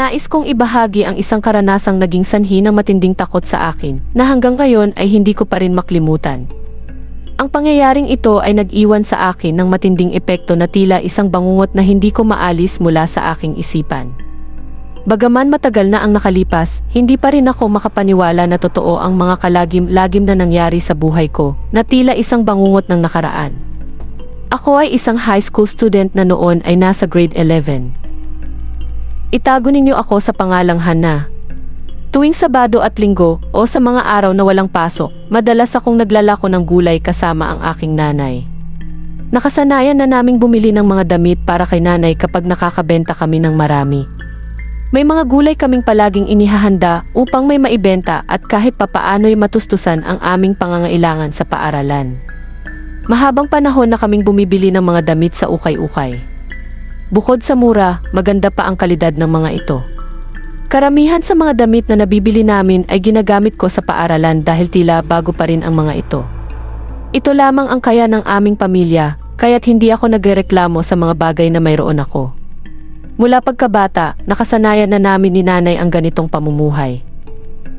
Nais kong ibahagi ang isang karanasang naging sanhi ng matinding takot sa akin na hanggang ngayon ay hindi ko pa rin maklimutan. Ang pangyayaring ito ay nag-iwan sa akin ng matinding epekto na tila isang bangungot na hindi ko maalis mula sa aking isipan. Bagaman matagal na ang nakalipas, hindi pa rin ako makapaniwala na totoo ang mga kalagim-lagim na nangyari sa buhay ko, na tila isang bangungot ng nakaraan. Ako ay isang high school student na noon ay nasa grade 11. Itago ninyo ako sa pangalang Hana. Tuwing Sabado at Linggo o sa mga araw na walang pasok, madalas akong naglalako ng gulay kasama ang aking nanay. Nakasanayan na naming bumili ng mga damit para kay nanay kapag nakakabenta kami ng marami. May mga gulay kaming palaging inihahanda upang may maibenta at kahit papaano'y matustusan ang aming pangangailangan sa paaralan. Mahabang panahon na kaming bumibili ng mga damit sa ukay-ukay. Bukod sa mura, maganda pa ang kalidad ng mga ito. Karamihan sa mga damit na nabibili namin ay ginagamit ko sa paaralan dahil tila bago pa rin ang mga ito. Ito lamang ang kaya ng aming pamilya, kaya't hindi ako nagrereklamo sa mga bagay na mayroon ako. Mula pagkabata, nakasanayan na namin ni nanay ang ganitong pamumuhay.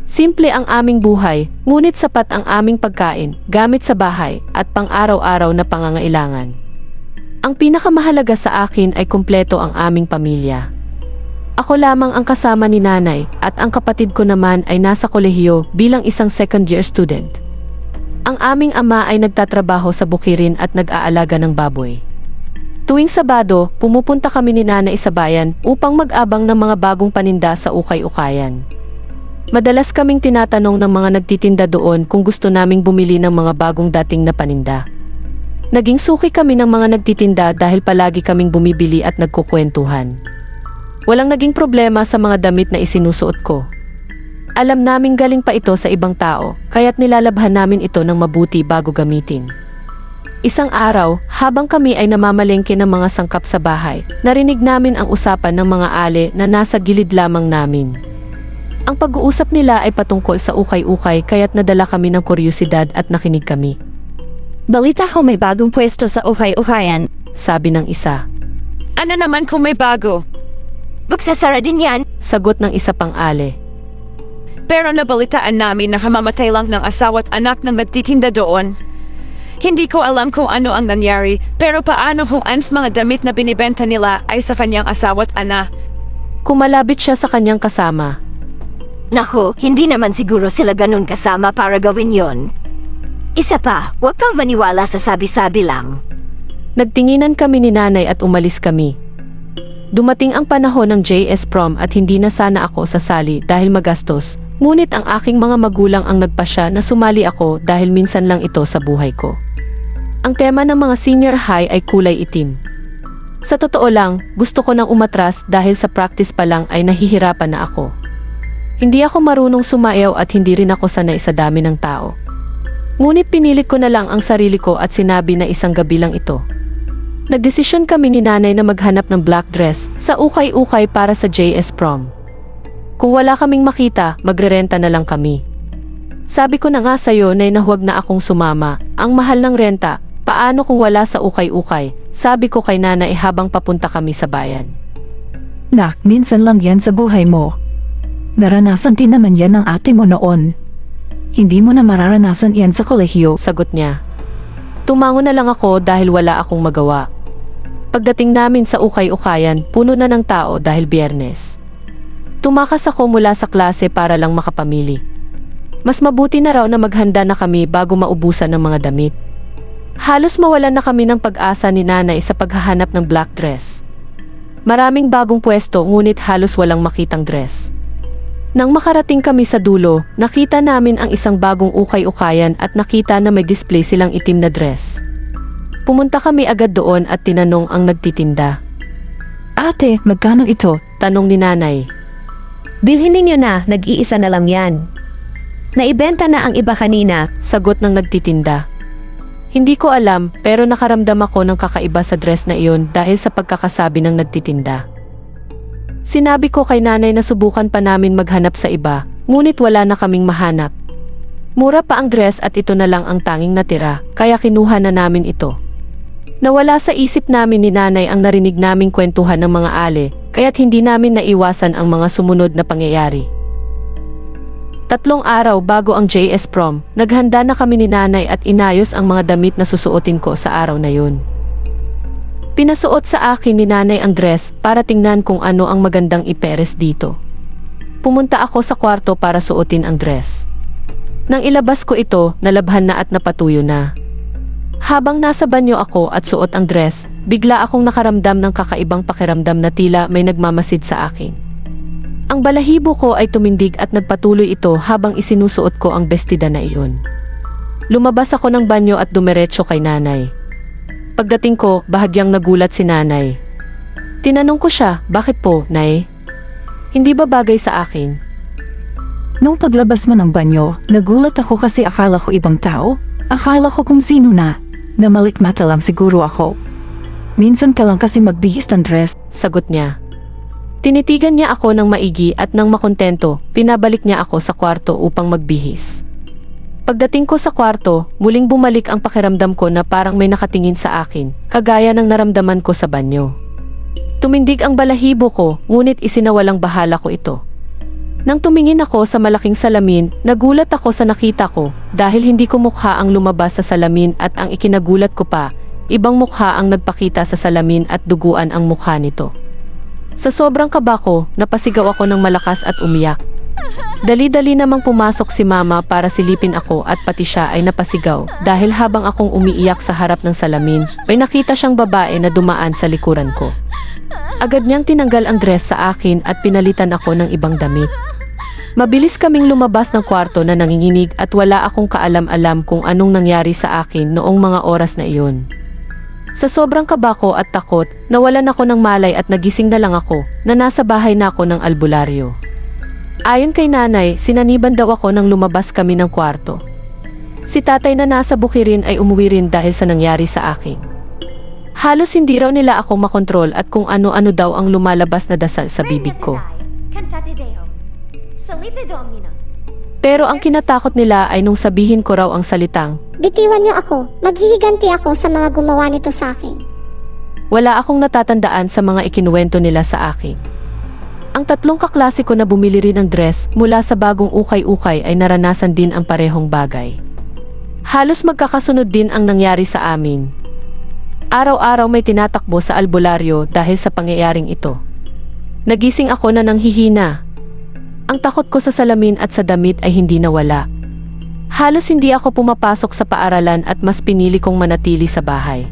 Simple ang aming buhay, ngunit sapat ang aming pagkain, gamit sa bahay, at pang-araw-araw na pangangailangan. Ang pinakamahalaga sa akin ay kumpleto ang aming pamilya. Ako lamang ang kasama ni nanay at ang kapatid ko naman ay nasa kolehiyo bilang isang second year student. Ang aming ama ay nagtatrabaho sa bukirin at nag-aalaga ng baboy. Tuwing Sabado, pumupunta kami ni nanay sa bayan upang mag-abang ng mga bagong paninda sa ukay-ukayan. Madalas kaming tinatanong ng mga nagtitinda doon kung gusto naming bumili ng mga bagong dating na paninda. Naging suki kami ng mga nagtitinda dahil palagi kaming bumibili at nagkukwentuhan. Walang naging problema sa mga damit na isinusuot ko. Alam naming galing pa ito sa ibang tao, kaya't nilalabhan namin ito ng mabuti bago gamitin. Isang araw, habang kami ay namamalengke ng mga sangkap sa bahay, narinig namin ang usapan ng mga ale na nasa gilid lamang namin. Ang pag-uusap nila ay patungkol sa ukay-ukay kaya't nadala kami ng kuryosidad at nakinig kami. Balita ko may bagong pwesto sa ukay-ukayan. Sabi ng isa. Ano naman kung may bago? Magsasara din yan. Sagot ng isa pang ale. Pero nabalitaan namin na kamamatay lang ng asawa at anak ng nagtitinda doon. Hindi ko alam kung ano ang nangyari, pero paano kung ang mga damit na binibenta nila ay sa kanyang asawa at anak? Kumalabit siya sa kanyang kasama. Nako, hindi naman siguro sila ganun kasama para gawin yon. Isa pa, huwag kang maniwala sa sabi-sabi lang. Nagtinginan kami ni nanay at umalis kami. Dumating ang panahon ng JS prom at hindi na sana ako sasali dahil magastos, ngunit ang aking mga magulang ang nagpasya na sumali ako dahil minsan lang ito sa buhay ko. Ang tema ng mga senior high ay kulay itim. Sa totoo lang, gusto ko nang umatras dahil sa practice pa lang ay nahihirapan na ako. Hindi ako marunong sumayaw at hindi rin ako sanay sa dami ng tao. Ngunit pinilit ko na lang ang sarili ko at sinabi na isang gabi lang ito. Nagdesisyon kami ni nanay na maghanap ng black dress sa ukay-ukay para sa JS prom. Kung wala kaming makita, magrerenta na lang kami. Sabi ko na nga sa'yo na nahuwag na akong sumama. Ang mahal ng renta, paano kung wala sa ukay-ukay? Sabi ko kay nanay habang papunta kami sa bayan. Nak, minsan lang yan sa buhay mo. Naranasan din naman yan ng ate mo noon. Hindi mo na mararanasan yan sa kolehiyo. Sagot niya. Tumango na lang ako dahil wala akong magawa. Pagdating namin sa ukay-ukayan, puno na ng tao dahil biyernes. Tumakas ako mula sa klase para lang makapamili. Mas mabuti na raw na maghanda na kami bago maubusan ng mga damit. Halos mawalan na kami ng pag-asa ni nanay sa paghahanap ng black dress. Maraming bagong pwesto ngunit halos walang makitang dress. Nang makarating kami sa dulo, nakita namin ang isang bagong ukay-ukayan at nakita na may display silang itim na dress. Pumunta kami agad doon at tinanong ang nagtitinda. Ate, magkano ito? Tanong ni nanay. Bilhin ninyo na, nag-iisa na lang yan. Naibenta na ang iba kanina. Sagot ng nagtitinda. Hindi ko alam pero nakaramdam ako ng kakaiba sa dress na iyon dahil sa pagkakasabi ng nagtitinda. Sinabi ko kay nanay na subukan pa namin maghanap sa iba, ngunit wala na kaming mahanap. Mura pa ang dress at ito na lang ang tanging natira, kaya kinuha na namin ito. Nawala sa isip namin ni nanay ang narinig naming kwentuhan ng mga ale, kaya't hindi namin naiwasan ang mga sumunod na pangyayari. Tatlong araw bago ang JS prom, naghanda na kami ni nanay at inayos ang mga damit na susuotin ko sa araw na yun. Pinasuot sa akin ni nanay ang dress para tingnan kung ano ang magandang iperes dito. Pumunta ako sa kwarto para suotin ang dress. Nang ilabas ko ito, nalabhan na at napatuyo na. Habang nasa banyo ako at suot ang dress, bigla akong nakaramdam ng kakaibang pakiramdam na tila may nagmamasid sa akin. Ang balahibo ko ay tumindig at nagpatuloy ito habang isinusuot ko ang bestida na iyon. Lumabas ako ng banyo at dumiretso kay nanay. Pagdating ko, bahagyang nagulat si nanay. Tinanong ko siya, bakit po, nay? Hindi ba bagay sa akin? Nung paglabas mo ng banyo, nagulat ako kasi akala ko ibang tao. Akala ko kung sino na. Namalikmata lang siguro ako. Minsan ka lang kasi magbihis ng dress. Sagot niya. Tinitigan niya ako ng maigi at nang makontento, pinabalik niya ako sa kwarto upang magbihis. Pagdating ko sa kwarto, muling bumalik ang pakiramdam ko na parang may nakatingin sa akin, kagaya ng naramdaman ko sa banyo. Tumindig ang balahibo ko, ngunit isinawalang bahala ko ito. Nang tumingin ako sa malaking salamin, nagulat ako sa nakita ko dahil hindi ko mukha ang lumabas sa salamin at ang ikinagulat ko pa, ibang mukha ang nagpakita sa salamin at duguan ang mukha nito. Sa sobrang kaba ko, napasigaw ako ng malakas at umiyak. Dali-dali namang pumasok si mama para silipin ako at pati siya ay napasigaw dahil habang akong umiiyak sa harap ng salamin, may nakita siyang babae na dumaan sa likuran ko. Agad niyang tinanggal ang dress sa akin at pinalitan ako ng ibang damit. Mabilis kaming lumabas ng kwarto na nanginginig at wala akong kaalam-alam kung anong nangyari sa akin noong mga oras na iyon. Sa sobrang kaba ko at takot, nawalan ako ng malay at nagising na lang ako na nasa bahay na ako ng albularyo. Ayon kay nanay, sinaniban daw ako nang lumabas kami ng kwarto. Si tatay na nasa bukirin ay umuwi rin dahil sa nangyari sa akin. Halos hindi raw nila ako makontrol at kung ano-ano daw ang lumalabas na dasal sa bibig ko. Pero ang kinatakot nila ay nung sabihin ko raw ang salitang, Bitiwan niyo ako. Maghihiganti ako sa mga gumawa nito sa akin. wala akong natatandaan sa mga ikinuwento nila sa akin. Ang tatlong kaklase ko na bumili rin ng dress mula sa bagong ukay-ukay ay naranasan din ang parehong bagay. Halos magkakasunod din ang nangyari sa amin. Araw-araw may tinatakbo sa albularyo dahil sa pangyayaring ito. Nagising ako na nanghihina. Ang takot ko sa salamin at sa damit ay hindi nawala. Halos hindi ako pumapasok sa paaralan at mas pinili kong manatili sa bahay.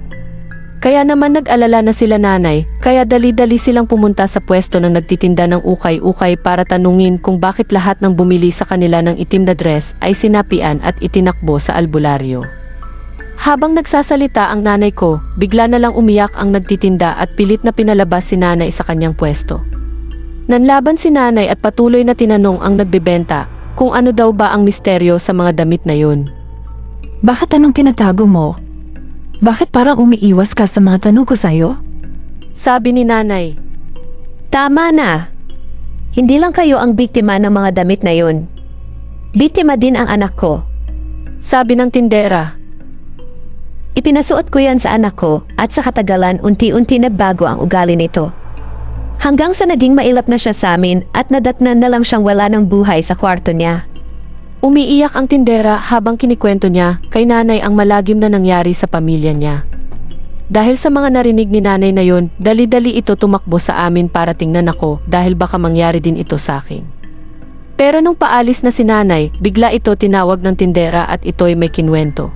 Kaya naman nag-alala na sila nanay, kaya dali-dali silang pumunta sa pwesto ng nagtitinda ng ukay-ukay para tanungin kung bakit lahat ng bumili sa kanila ng itim na dress ay sinapian at itinakbo sa albularyo. Habang nagsasalita ang nanay ko, bigla na lang umiyak ang nagtitinda at pilit na pinalabas si nanay sa kanyang pwesto. Nanlaban si nanay at patuloy na tinanong ang nagbebenta kung ano daw ba ang misteryo sa mga damit na yun. Bakit anong tinatago mo? Bakit parang umiiwas ka sa mga tanong ko sa'yo? Sabi ni nanay, Tama na. Hindi lang kayo ang biktima ng mga damit na yun. Biktima din ang anak ko. sabi ng tindera, Ipinasuot ko yan sa anak ko at sa katagalan unti-unti nagbago ang ugali nito. Hanggang sa naging mailap na siya sa amin at nadatnan na lang siyang wala ng buhay sa kwarto niya. Umiiyak ang tindera habang kinikwento niya kay nanay ang malagim na nangyari sa pamilya niya. Dahil sa mga narinig ni nanay na yon, dali-dali ito tumakbo sa amin para tingnan ako dahil baka mangyari din ito sa akin. Pero nung paalis na si nanay, bigla ito tinawag ng tindera at ito'y may kinwento.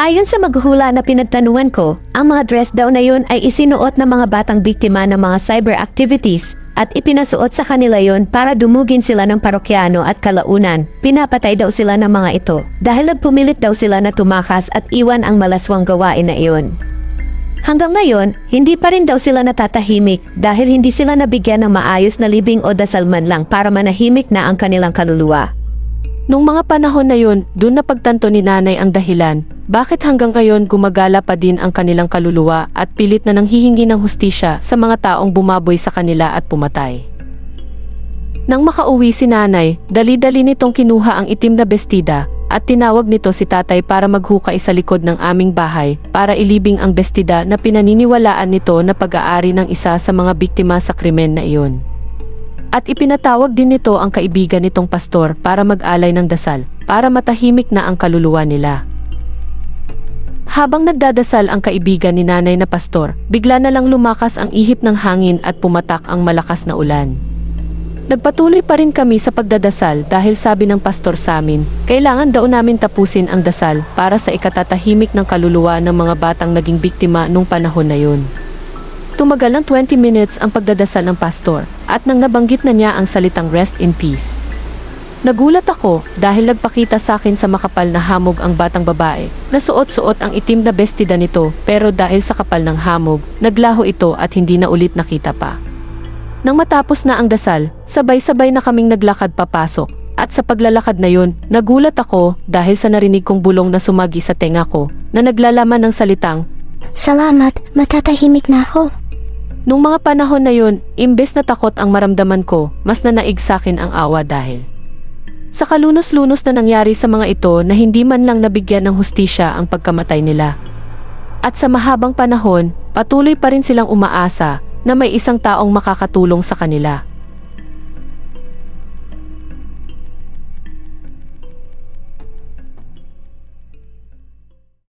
Ayon sa maghuhula na pinagtanuan ko, ang mga dress daw na yun ay isinuot ng mga batang biktima ng mga cyber activities at ipinasuot sa kanila yon para dumugin sila ng parokyano at kalaunan. Pinapatay daw sila ng mga ito dahil nagpumilit daw sila na tumakas at iwan ang malaswang gawain na iyon. Hanggang ngayon, hindi pa rin daw sila natatahimik dahil hindi sila nabigyan ng maayos na libing o dasal man lang para manahimik na ang kanilang kaluluwa. Nung mga panahon na yun, dun na pagtanto ni nanay ang dahilan, bakit hanggang ngayon gumagala pa din ang kanilang kaluluwa at pilit na nanghihingi ng hustisya sa mga taong bumaboy sa kanila at pumatay. Nang makauwi si nanay, dali-dali nitong kinuha ang itim na bestida, at tinawag nito si tatay para maghukay sa likod ng aming bahay para ilibing ang bestida na pinaniniwalaan nito na pag-aari ng isa sa mga biktima sa krimen na iyon. At ipinatawag din nito ang kaibigan nitong pastor para mag-alay ng dasal para matahimik na ang kaluluwa nila. Habang nagdadasal ang kaibigan ni nanay na pastor, bigla na lang lumakas ang ihip ng hangin at pumatak ang malakas na ulan. Nagpatuloy pa rin kami sa pagdadasal dahil sabi ng pastor sa amin, kailangan daw namin tapusin ang dasal para sa ikatatahimik ng kaluluwa ng mga batang naging biktima nung panahon na yun. Tumagal ng 20 minutes ang pagdadasal ng pastor at nang nabanggit na niya ang salitang rest in peace. Nagulat ako dahil nagpakita sa akin sa makapal na hamog ang batang babae na suot-suot ang itim na bestida nito pero dahil sa kapal ng hamog, naglaho ito at hindi na ulit nakita pa. Nang matapos na ang dasal, sabay-sabay na kaming naglakad papasok at sa paglalakad na yun, nagulat ako dahil sa narinig kong bulong na sumagi sa tenga ko na naglalaman ng salitang Salamat, matatahimik na ako. Nung mga panahon na yun, imbes na takot ang maramdaman ko, mas nanaig sa akin ang awa dahil. Sa kalunos-lunos na nangyari sa mga ito na hindi man lang nabigyan ng hustisya ang pagkamatay nila. At sa mahabang panahon, patuloy pa rin silang umaasa na may isang taong makakatulong sa kanila.